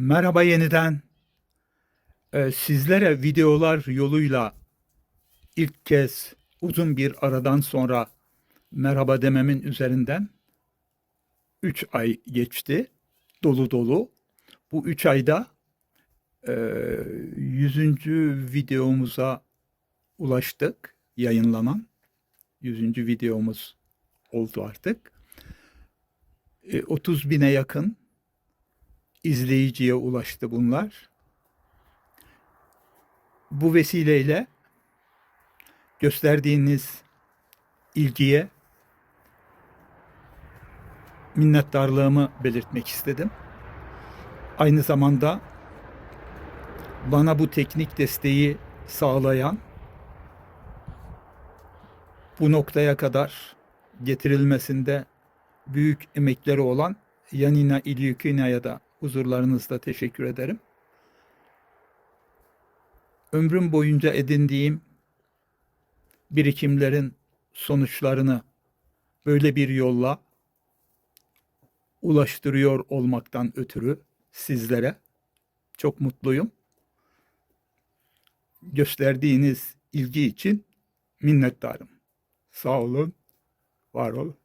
Merhaba yeniden. Ee, sizlere videolar yoluyla ilk kez uzun bir aradan sonra merhaba dememin üzerinden 3 ay geçti. Dolu dolu. Bu 3 ayda e, 100. videomuza ulaştık. Yayınlanan 100. videomuz oldu artık. E, 30 bine yakın izleyiciye ulaştı bunlar. Bu vesileyle gösterdiğiniz ilgiye minnettarlığımı belirtmek istedim. Aynı zamanda bana bu teknik desteği sağlayan bu noktaya kadar getirilmesinde büyük emekleri olan Yanina İlyukina'ya da huzurlarınızda teşekkür ederim. Ömrüm boyunca edindiğim birikimlerin sonuçlarını böyle bir yolla ulaştırıyor olmaktan ötürü sizlere çok mutluyum. Gösterdiğiniz ilgi için minnettarım. Sağ olun, var olun.